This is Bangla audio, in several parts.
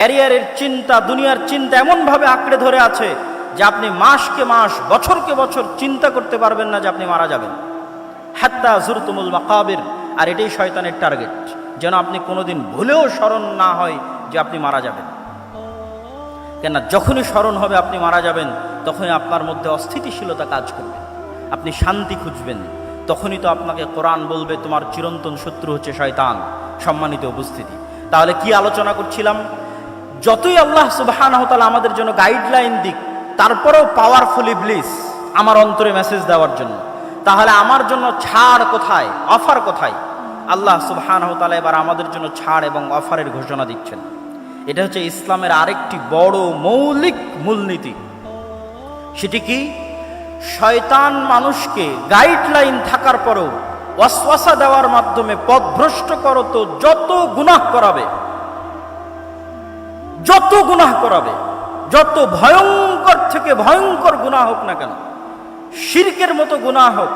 ক্যারিয়ারের চিন্তা, দুনিয়ার চিন্তা এমনভাবে আঁকড়ে ধরে আছে যে আপনি মাসকে মাস, বছরকে বছর চিন্তা করতে পারবেন না যে আপনি মারা যাবেন। হাত্তা জুরতুমুল মাকাবির, আর এটাই শয়তানের টার্গেট। যেন আপনি কোনোদিন ভুলেও স্মরণ না হয় যে আপনি মারা যাবেন। কেন যখনই স্মরণ হবে আপনি মারা যাবেন, তখনই আপনার মধ্যে অস্থিতিশীলতা কাজ করবে। আপনি শান্তি খুঁজবেন। তখনই তো আপনাকে কোরআন বলবে, তোমার চিরন্তন শত্রু হচ্ছে শয়তান। সম্মানিত উপস্থিতি। তাহলে কি আলোচনা করছিলাম? যতই আল্লাহ সুবহানাহু তাআলা আমাদের জন্য গাইডলাইন দিক, তারপরেও পাওয়ারফুল ইবলিস আমার অন্তরে মেসেজ দেওয়ার জন্য। তাহলে আমার জন্য ছাড় কোথায়? অফার কোথায়? আল্লাহ সুবহানাহু তাআলা এবার আমাদের জন্য ছাড় এবং অফারের ঘোষণা দিচ্ছেন। এটা হচ্ছে ইসলামের আরেকটি বড় মৌলিক মূলনীতি। সেটি কি? শয়তান মানুষকে গাইডলাইন থাকার পরেও, ওয়াসওয়াসা দেওয়ার মাধ্যমে পথভ্রষ্ট করো তো যত গুনাহ করাবে। যত গুনাহ করাবে, যত ভয়ঙ্কর থেকে ভয়ঙ্কর গুনাহ হোক না কেন, শিরকের মতো গুনাহ হোক,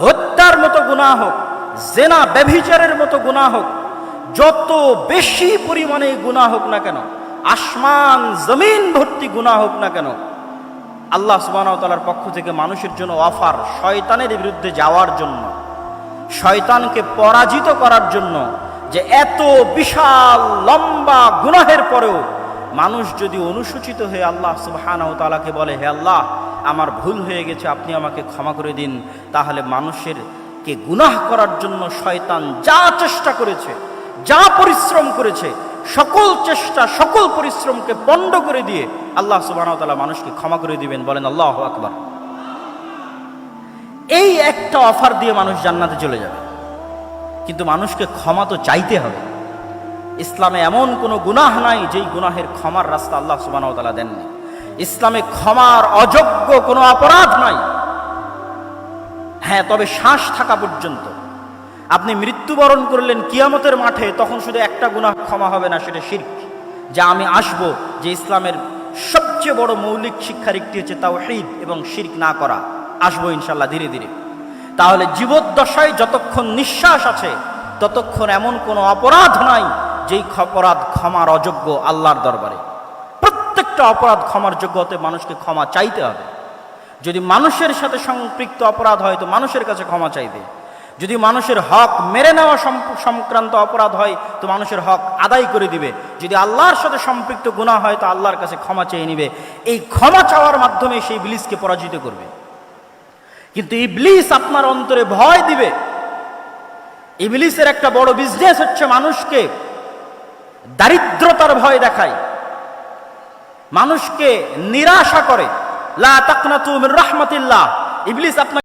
হত্যার মতো গুনাহ হোক, জেনা, ব্যভিচারের মতো গুনাহ হোক, যত বেশি পরিমাণে গুনাহ হোক না কেন, আসমান, জমিন ভর্তি গুনাহ হোক না কেন, আল্লাহ সুবাহতালার পক্ষ থেকে মানুষের জন্য অফার শয়তানের বিরুদ্ধে যাওয়ার জন্য, শয়তানকে পরাজিত করার জন্য যে এত বিশাল লম্বা গুনাহের পরেও মানুষ যদি অনুসূচিত হয়ে আল্লাহ সুবাহানাও তালাকে বলে, হে আল্লাহ, আমার ভুল হয়ে গেছে, আপনি আমাকে ক্ষমা করে দিন। তাহলে মানুষের কে গুনাহ করার জন্য শয়তান যা চেষ্টা করেছে, যা পরিশ্রম করেছে, সকল চেষ্টা, সকল পরিশ্রমকে পণ্ড করে দিয়ে আল্লাহ সুবাহ তালা মানুষকে ক্ষমা করে দিবেন, বলেন আল্লাহ আকবার। এই একটা অফার দিয়ে মানুষ জান্নাতে চলে যাবে। কিন্তু মানুষকে ক্ষমা তো চাইতে হবে। ইসলামে এমন কোনো গুনাহ নাই যেই গুনাহের ক্ষমার রাস্তা আল্লাহ সুবাহ তালা দেননি। ইসলামে ক্ষমার অযোগ্য কোনো অপরাধ নাই। হ্যাঁ তবে শ্বাস থাকা পর্যন্ত। আপনি মৃত্যুবরণ করলেন কিয়ামতের মাঠে, তখন শুধু একটা গুনাহ ক্ষমা হবে না, সেটা শির্ক। যা আমি আসব যে ইসলামের সবচেয়ে বড় মৌলিক শিক্ষার একটি হচ্ছে তাও তাওহীদ এবং শির্ক না করা। আসব ইনশাল্লাহ ধীরে ধীরে। তাহলে জীবদ্দশায় যতক্ষণ নিঃশ্বাস আছে, ততক্ষণ এমন কোনো অপরাধ নাই যেই অপরাধ ক্ষমার অযোগ্য আল্লাহর দরবারে, প্রত্যেকটা অপরাধ ক্ষমার যোগ্য হতে মানুষকে ক্ষমা চাইতে হবে। যদি মানুষের সাথে সম্পৃক্ত অপরাধ হয় তো মানুষের কাছে ক্ষমা চাইবে। যদি মানুষের হক মেরে নেওয়া সংক্রান্ত অপরাধ হয় তো মানুষের হক আদায় করে দিবে। যদি আল্লাহর সাথে সম্পৃক্ত গুণা হয় তো আল্লাহর কাছে ক্ষমা চেয়ে নিবে। এই ক্ষমা চাওয়ার মাধ্যমে সেই ইবলিসকে পরাজিত করবে। কিন্তু ইবলিস আপনার অন্তরে ভয় দিবে। ইবলিসের একটা বড় বিজনেস হচ্ছে মানুষকে দারিদ্রতার ভয় দেখায়। মানুষকে নিরাশা করে। লা তাকনাতু মির রাহমাতিল্লাহ। ইবলিস আপনাকে